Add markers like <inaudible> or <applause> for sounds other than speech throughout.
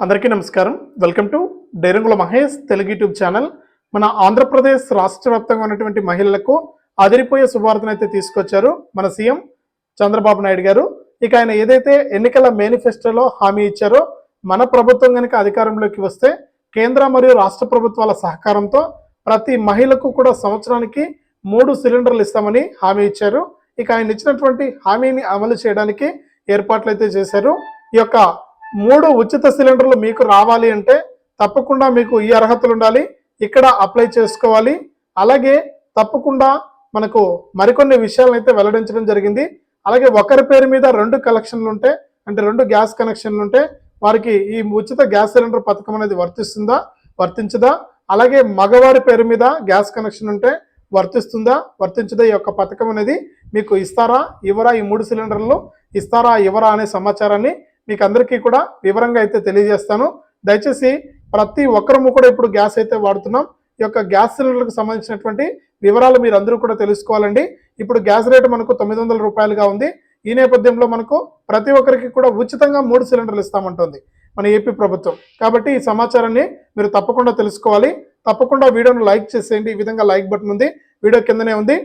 అందరికీ నమస్కారం. Welcome to డైరంగుల మహేష్ తెలుగు యూట్యూబ్ ఛానల్. మన ఆంధ్రప్రదేశ్ రాష్ట్ర వ్యాప్తంగా ఉన్నటువంటి మహిళలకు అదిరిపోయే శుభార్తను అయితే తీసుకొచ్చారు మన సీఎం చంద్రబాబు నాయుడు గారు. ఇక ఆయన ఏదైతే ఎన్నికల మేనిఫెస్టోలో హామీ ఇచ్చారో మన ప్రభుత్వం కనుక అధికారంలోకి వస్తే కేంద్ర మరియు రాష్ట్ర ప్రభుత్వాల సహకారంతో ప్రతి మహిళకు కూడా సంవత్సరానికి మూడు సిలిండర్లు ఇస్తామని హామీ ఇచ్చారు. ఇక ఆయన ఇచ్చినటువంటి హామీని అమలు చేయడానికి ఏర్పాట్లు అయితే చేశారు. ఈ యొక్క మూడు ఉచిత సిలిండర్లు మీకు రావాలి అంటే తప్పకుండా మీకు ఈ అర్హతలు ఉండాలి. ఇక్కడ అప్లై చేసుకోవాలి. అలాగే తప్పకుండా మనకు మరికొన్ని విషయాలను అయితే వెల్లడించడం జరిగింది. అలాగే ఒకరి పేరు మీద రెండు కలెక్షన్లు ఉంటే అంటే రెండు గ్యాస్ కనెక్షన్లు ఉంటే వారికి ఈ ఉచిత గ్యాస్ సిలిండర్ పథకం అనేది వర్తిస్తుందా? వర్తించదా? అలాగే మగవారి పేరు మీద గ్యాస్ కనెక్షన్ ఉంటే వర్తిస్తుందా? వర్తించదా? ఈ యొక్క పథకం అనేది మీకు ఇస్తారా? ఇవ్వరా? ఈ మూడు సిలిండర్లు ఇస్తారా? ఇవ్వరా? అనే సమాచారాన్ని మీకు అందరికీ కూడా వివరంగా అయితే తెలియజేస్తాను. దయచేసి ప్రతి ఒక్కరము కూడా ఇప్పుడు గ్యాస్ అయితే వాడుతున్నాం. ఈ యొక్క గ్యాస్ సిలిండర్లకు సంబంధించినటువంటి వివరాలు మీరు అందరూ కూడా తెలుసుకోవాలండి. ఇప్పుడు గ్యాస్ రేటు మనకు తొమ్మిది వందల రూపాయలుగా ఉంది. ఈ నేపథ్యంలో మనకు ప్రతి ఒక్కరికి కూడా ఉచితంగా మూడు సిలిండర్లు ఇస్తామంటుంది మన ఏపీ ప్రభుత్వం. కాబట్టి ఈ సమాచారాన్ని మీరు తప్పకుండా తెలుసుకోవాలి. తప్పకుండా వీడియోను లైక్ చేసేయండి. ఈ విధంగా లైక్ బటన్ ఉంది. వీడియో కిందనే ఉంది.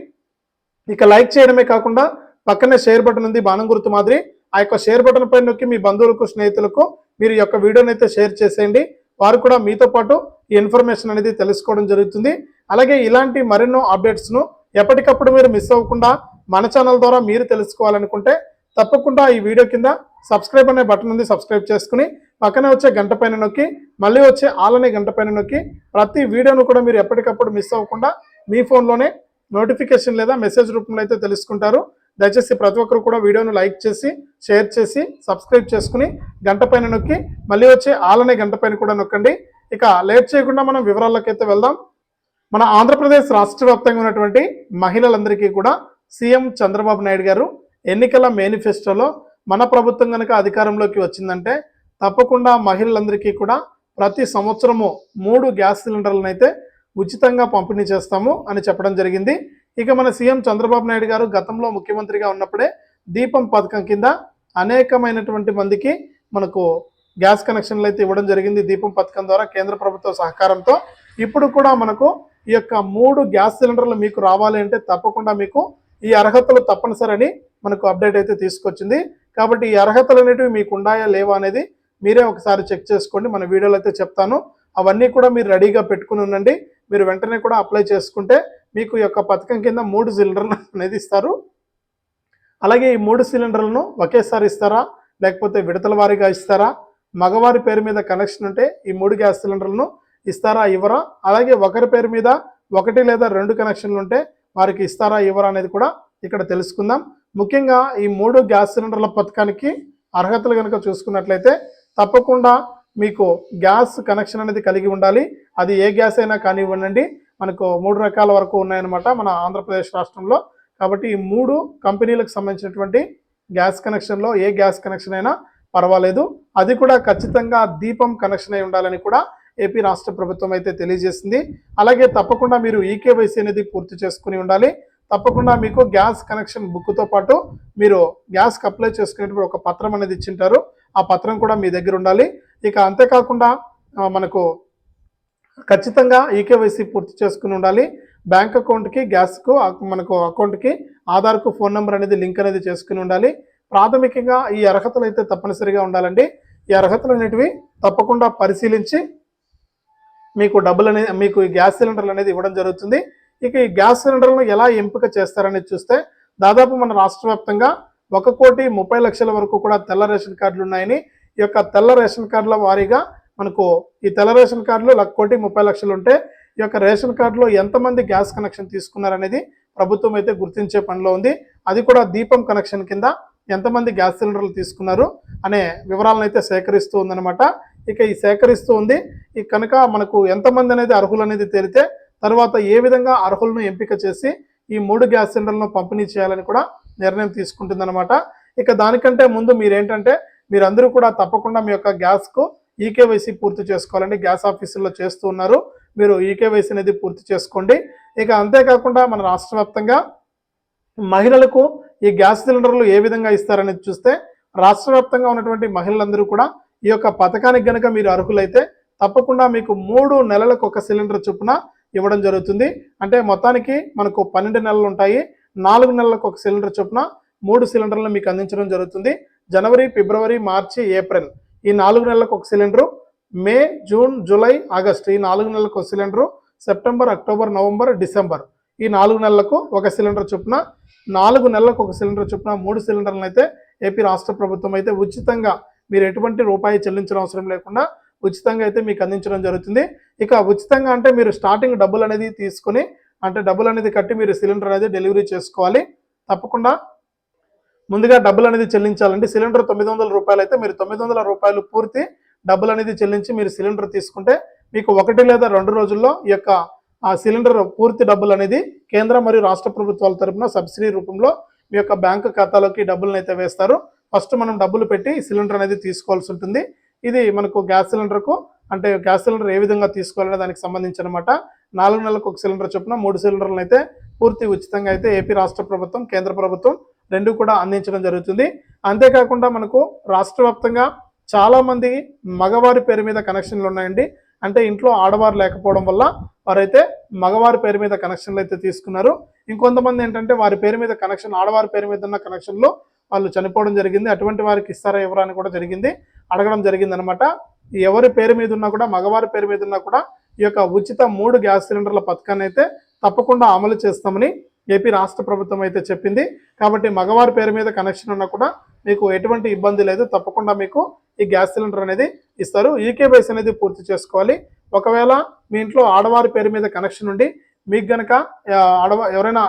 ఇక లైక్ చేయడమే కాకుండా పక్కనే షేర్ బటన్ ఉంది. బాణం గుర్తు మాదిరి. ఆ యొక్క షేర్ బటన్ పై నొక్కి మీ బంధువులకు స్నేహితులకు మీరు యొక్క వీడియోని అయితే షేర్ చేసేయండి. వారు కూడా మీతో పాటు ఈ ఇన్ఫర్మేషన్ అనేది తెలుసుకోవడం జరుగుతుంది. అలాగే ఇలాంటి మరెన్నో అప్డేట్స్ను ఎప్పటికప్పుడు మీరు మిస్ అవ్వకుండా మన ఛానల్ ద్వారా మీరు తెలుసుకోవాలనుకుంటే తప్పకుండా ఈ వీడియో కింద సబ్స్క్రైబ్ అనే బటన్ ఉంది సబ్స్క్రైబ్ చేసుకుని పక్కనే వచ్చే గంట పైన నొక్కి మళ్ళీ వచ్చే ఆల్ అనే గంట పైన నొక్కి ప్రతి వీడియోను కూడా మీరు ఎప్పటికప్పుడు మిస్ అవ్వకుండా మీ ఫోన్లోనే నోటిఫికేషన్ లేదా మెసేజ్ రూపంలో అయితే తెలుసుకుంటారు. దయచేసి ప్రతి ఒక్కరు కూడా వీడియోను లైక్ చేసి షేర్ చేసి సబ్స్క్రైబ్ చేసుకుని గంట పైన నొక్కి మళ్ళీ వచ్చే ఆలనే గంట పైన కూడా నొక్కండి. ఇక లేట్ చేయకుండా మనం వివరాల్లోకి అయితే వెళ్దాం. మన ఆంధ్రప్రదేశ్ రాష్ట్ర వ్యాప్తంగా ఉన్నటువంటి మహిళలందరికీ కూడా సీఎం చంద్రబాబు నాయుడు గారు ఎన్నికల మేనిఫెస్టోలో మన ప్రభుత్వం కనుక అధికారంలోకి వచ్చిందంటే తప్పకుండా మహిళలందరికీ కూడా ప్రతి సంవత్సరము మూడు గ్యాస్ సిలిండర్లను అయితే ఉచితంగా పంపిణీ చేస్తాము అని చెప్పడం జరిగింది. ఇక మన సీఎం చంద్రబాబు నాయుడు గారు గతంలో ముఖ్యమంత్రిగా ఉన్నప్పుడే దీపం పథకం కింద అనేకమైనటువంటి మందికి మనకు గ్యాస్ కనెక్షన్లు అయితే ఇవ్వడం జరిగింది దీపం పథకం ద్వారా కేంద్ర ప్రభుత్వ సహకారంతో. ఇప్పుడు కూడా మనకు ఈ యొక్క మూడు గ్యాస్ సిలిండర్లు మీకు రావాలి అంటే తప్పకుండా మీకు ఈ అర్హతలు తప్పనిసరి అని మనకు అప్డేట్ అయితే తీసుకొచ్చింది. కాబట్టి ఈ అర్హతలు అనేటివి మీకు ఉన్నాయా లేవా అనేది మీరే ఒకసారి చెక్ చేసుకోండి. మన వీడియోలో అయితే చెప్తాను. అవన్నీ కూడా మీరు రెడీగా పెట్టుకుని ఉండండి. మీరు వెంటనే కూడా అప్లై చేసుకుంటే మీకు యొక్క పథకం కింద మూడు సిలిండర్లు <laughs> అనేది ఇస్తారు. అలాగే ఈ మూడు సిలిండర్లను ఒకేసారి ఇస్తారా? లేకపోతే విడతల వారీగా ఇస్తారా? మగవారి పేరు మీద కనెక్షన్ ఉంటే ఈ మూడు గ్యాస్ సిలిండర్లను ఇస్తారా ఇవ్వరా? అలాగే ఒకరి పేరు మీద ఒకటి లేదా రెండు కనెక్షన్లు ఉంటే వారికి ఇస్తారా ఇవ్వరా అనేది కూడా ఇక్కడ తెలుసుకుందాం. ముఖ్యంగా ఈ మూడు గ్యాస్ సిలిండర్ల పథకానికి అర్హతలు కనుక చూసుకున్నట్లయితే తప్పకుండా మీకు గ్యాస్ కనెక్షన్ అనేది కలిగి ఉండాలి. అది ఏ గ్యాస్ అయినా కానివ్వండి మనకు మూడు రకాల వరకు ఉన్నాయన్నమాట మన ఆంధ్రప్రదేశ్ రాష్ట్రంలో. కాబట్టి ఈ మూడు కంపెనీలకు సంబంధించినటువంటి గ్యాస్ కనెక్షన్లో ఏ గ్యాస్ కనెక్షన్ అయినా పర్వాలేదు. అది కూడా ఖచ్చితంగా దీపం కనెక్షన్ అయి ఉండాలని కూడా ఏపీ రాష్ట్ర ప్రభుత్వం అయితే తెలియజేసింది. అలాగే తప్పకుండా మీరు ఈకేవైసీ అనేది పూర్తి చేసుకుని ఉండాలి. తప్పకుండా మీకు గ్యాస్ కనెక్షన్ బుక్తో పాటు మీరు గ్యాస్కి అప్లై చేసుకునేటప్పుడు ఒక పత్రం అనేది ఇచ్చింటారు. ఆ పత్రం కూడా మీ దగ్గర ఉండాలి. ఇక అంతేకాకుండా మనకు ఖచ్చితంగా ఈకేవైసీ పూర్తి చేసుకుని ఉండాలి. బ్యాంక్ అకౌంట్కి గ్యాస్కు మనకు అకౌంట్కి ఆధార్కు ఫోన్ నెంబర్ అనేది లింక్ అనేది చేసుకుని ఉండాలి. ప్రాథమికంగా ఈ అర్హతలు అయితే తప్పనిసరిగా ఉండాలండి. ఈ అర్హతలు అనేటివి తప్పకుండా పరిశీలించి మీకు డబ్బులు అనేది మీకు ఈ గ్యాస్ సిలిండర్లు అనేది ఇవ్వడం జరుగుతుంది. ఇక ఈ గ్యాస్ సిలిండర్లను ఎలా ఎంపిక చేస్తారనేది చూస్తే దాదాపు మన రాష్ట్ర వ్యాప్తంగా ఒక కోటి ముప్పై లక్షల వరకు కూడా తెల్ల రేషన్ కార్డులు ఉన్నాయని ఈ యొక్క తెల్ల రేషన్ కార్డుల వారీగా మనకు ఈ తెల్ల రేషన్ కార్డులు లక్ష కోటి ముప్పై లక్షలు ఉంటే ఈ యొక్క రేషన్ కార్డులో ఎంతమంది గ్యాస్ కనెక్షన్ తీసుకున్నారనేది ప్రభుత్వం అయితే గుర్తించే పనిలో ఉంది. అది కూడా దీపం కనెక్షన్ కింద ఎంతమంది గ్యాస్ సిలిండర్లు తీసుకున్నారు అనే వివరాలను అయితే సేకరిస్తూ ఉందన్నమాట. ఇక ఈ సేకరిస్తూ ఉంది. ఈ కనుక మనకు ఎంతమంది అనేది అర్హులు అనేది తేలితే తర్వాత ఏ విధంగా అర్హులను ఎంపిక చేసి ఈ మూడు గ్యాస్ సిలిండర్లను పంపిణీ చేయాలని కూడా నిర్ణయం తీసుకుంటుందన్నమాట. ఇక దానికంటే ముందు మీరేంటంటే మీరందరూ కూడా తప్పకుండా మీ యొక్క గ్యాస్కు ఈకేవైసీ పూర్తి చేసుకోవాలండి గ్యాస్ ఆఫీసుల్లో చేస్తూ ఉన్నారు. మీరు ఈకేవైసీ అనేది పూర్తి చేసుకోండి. ఇక అంతేకాకుండా మన రాష్ట్ర వ్యాప్తంగా మహిళలకు ఈ గ్యాస్ సిలిండర్లు ఏ విధంగా ఇస్తారనేది చూస్తే రాష్ట్ర వ్యాప్తంగా ఉన్నటువంటి మహిళలందరూ కూడా ఈ యొక్క పథకానికి గనక మీరు అర్హులైతే తప్పకుండా మీకు మూడు నెలలకు ఒక సిలిండర్ చొప్పున ఇవ్వడం జరుగుతుంది. అంటే మొత్తానికి మనకు పన్నెండు నెలలు ఉంటాయి. నాలుగు నెలలకు ఒక సిలిండర్ చొప్పున మూడు సిలిండర్లను మీకు అందించడం జరుగుతుంది. జనవరి ఫిబ్రవరి మార్చి ఏప్రిల్ ఈ నాలుగు నెలలకు ఒక cylinder. May June July August ఈ నాలుగు నెలలకు ఒక cylinder. September October November December ఈ నాలుగు నెలలకు ఒక సిలిండర్ చొప్పున. నాలుగు నెలలకు ఒక సిలిండర్ చొప్పున మూడు సిలిండర్లను అయితే ఏపీ రాష్ట్ర ప్రభుత్వం అయితే ఉచితంగా మీరు ఎటువంటి రూపాయి చెల్లించిన అవసరం లేకుండా ఉచితంగా అయితే మీకు అందించడం జరుగుతుంది. ఇక ఉచితంగా అంటే మీరు స్టార్టింగ్ డబ్బులు అనేది తీసుకొని అంటే డబ్బులు అనేది కట్టి మీరు సిలిండర్ అనేది డెలివరీ చేసుకోవాలి. తప్పకుండా ముందుగా డబ్బులు అనేది చెల్లించాలండి. సిలిండర్ తొమ్మిది వందల రూపాయలు అయితే మీరు తొమ్మిది వందల రూపాయలు పూర్తి డబ్బులు అనేది చెల్లించి మీరు సిలిండర్ తీసుకుంటే మీకు ఒకటి లేదా రెండు రోజుల్లో ఈ యొక్క ఆ సిలిండర్ పూర్తి డబ్బులు అనేది కేంద్ర మరియు రాష్ట్ర ప్రభుత్వాల తరపున సబ్సిడీ రూపంలో మీ యొక్క బ్యాంకు ఖాతాలోకి డబ్బులను అయితే వేస్తారు. ఫస్ట్ మనం డబ్బులు పెట్టి సిలిండర్ అనేది తీసుకోవాల్సి ఉంటుంది. ఇది మనకు గ్యాస్ సిలిండర్కు అంటే గ్యాస్ సిలిండర్ ఏ విధంగా తీసుకోవాలనే దానికి సంబంధించి అనమాట నాలుగు నెలలకు ఒక సిలిండర్ చొప్పున మూడు సిలిండర్లను అయితే పూర్తి ఉచితంగా అయితే ఏపీ రాష్ట్ర ప్రభుత్వం కేంద్ర ప్రభుత్వం రెండు కూడా అందించడం జరుగుతుంది. అంతేకాకుండా మనకు రాష్ట్ర వ్యాప్తంగా చాలా మంది మగవారి పేరు మీద కనెక్షన్లు ఉన్నాయండి. అంటే ఇంట్లో ఆడవారు లేకపోవడం వల్ల వారైతే మగవారి పేరు మీద కనెక్షన్లు అయితే తీసుకున్నారు. ఇంకొంతమంది ఏంటంటే వారి పేరు మీద కనెక్షన్ ఆడవారి పేరు మీద ఉన్న కనెక్షన్లు వాళ్ళు చనిపోవడం జరిగింది. అటువంటి వారికి ఇస్తారా ఎవరా అని కూడా జరిగింది. అడగడం జరిగింది అనమాట ఎవరి పేరు మీద ఉన్నా కూడా మగవారి పేరు మీద ఉన్నా కూడా ఈ యొక్క ఉచిత మూడు గ్యాస్ సిలిండర్ల పథకాన్ని అయితే తప్పకుండా అమలు చేస్తామని ఏపీ రాష్ట్ర ప్రభుత్వం అయితే చెప్పింది. కాబట్టి మగవారి పేరు మీద కనెక్షన్ ఉన్నా కూడా మీకు ఎటువంటి ఇబ్బంది లేదు. తప్పకుండా మీకు ఈ గ్యాస్ సిలిండర్ అనేది ఇస్తారు. ఈకే బేస్ అనేది పూర్తి చేసుకోవాలి. ఒకవేళ మీ ఇంట్లో ఆడవారి పేరు మీద కనెక్షన్ ఉండి మీకు గనక ఆడవా ఎవరైనా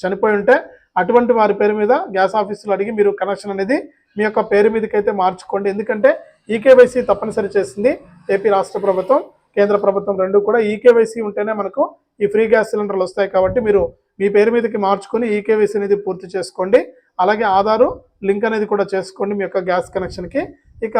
చనిపోయి ఉంటే అటువంటి వారి పేరు మీద గ్యాస్ ఆఫీసులు అడిగి మీరు కనెక్షన్ అనేది మీ యొక్క పేరు మీదకి అయితే మార్చుకోండి. ఎందుకంటే ఈకేవైసీ తప్పనిసరి చేసింది ఏపీ రాష్ట్ర ప్రభుత్వం కేంద్ర ప్రభుత్వం రెండు కూడా ఈకేవైసీ ఉంటేనే మనకు ఈ ఫ్రీ గ్యాస్ సిలిండర్లు వస్తాయి కాబట్టి మీరు మీ పేరు మీదకి మార్చుకొని ఈకేవీసీ అనేది పూర్తి చేసుకోండి. అలాగే ఆధారు లింక్ అనేది కూడా చేసుకోండి మీ యొక్క గ్యాస్ కనెక్షన్కి ఇక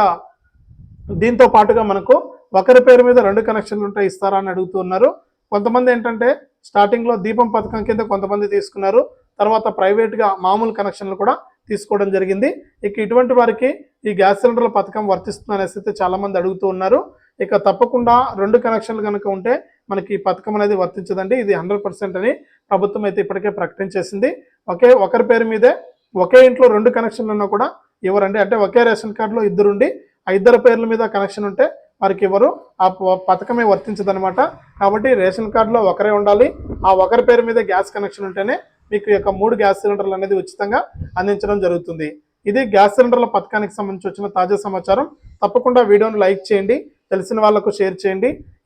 దీంతో పాటుగా మనకు ఒకరి పేరు మీద రెండు కనెక్షన్లు ఉంటాయి ఇస్తారా అని అడుగుతున్నారు కొంతమంది ఏంటంటే స్టార్టింగ్లో దీపం పథకం కింద కొంతమంది తీసుకున్నారు. తర్వాత ప్రైవేట్గా మామూలు కనెక్షన్లు కూడా తీసుకోవడం జరిగింది. ఇక ఇటువంటి వారికి ఈ గ్యాస్ సిలిండర్ల పథకం వర్తిస్తుంది అనేసి అయితే చాలామంది అడుగుతూ ఉన్నారు. ఇక తప్పకుండా రెండు కనెక్షన్లు కనుక ఉంటే మనకి ఈ పథకం అనేది వర్తించదండి. ఇది హండ్రెడ్ అని ప్రభుత్వం అయితే ఇప్పటికే ప్రకటించేసింది. ఒకే ఒకరి పేరు మీదే ఒకే ఇంట్లో రెండు కనెక్షన్లు ఉన్నా కూడా ఇవ్వరండి. అంటే ఒకే రేషన్ కార్డులో ఇద్దరుండి ఆ ఇద్దరు పేర్ల మీద కనెక్షన్ ఉంటే వారికి ఎవరు ఆ ప- పథకమే వర్తించదనమాట కాబట్టి రేషన్ కార్డులో ఒకరే ఉండాలి. ఆ ఒకరి పేరు మీద గ్యాస్ కనెక్షన్ ఉంటేనే మీకు యొక్క మూడు గ్యాస్ సిలిండర్లు అనేది ఉచితంగా అందించడం జరుగుతుంది. ఇది గ్యాస్ సిలిండర్ల పథకానికి సంబంధించి వచ్చిన తాజా సమాచారం. తప్పకుండా వీడియోను లైక్ చేయండి. తెలిసిన వాళ్ళకు షేర్ చేయండి.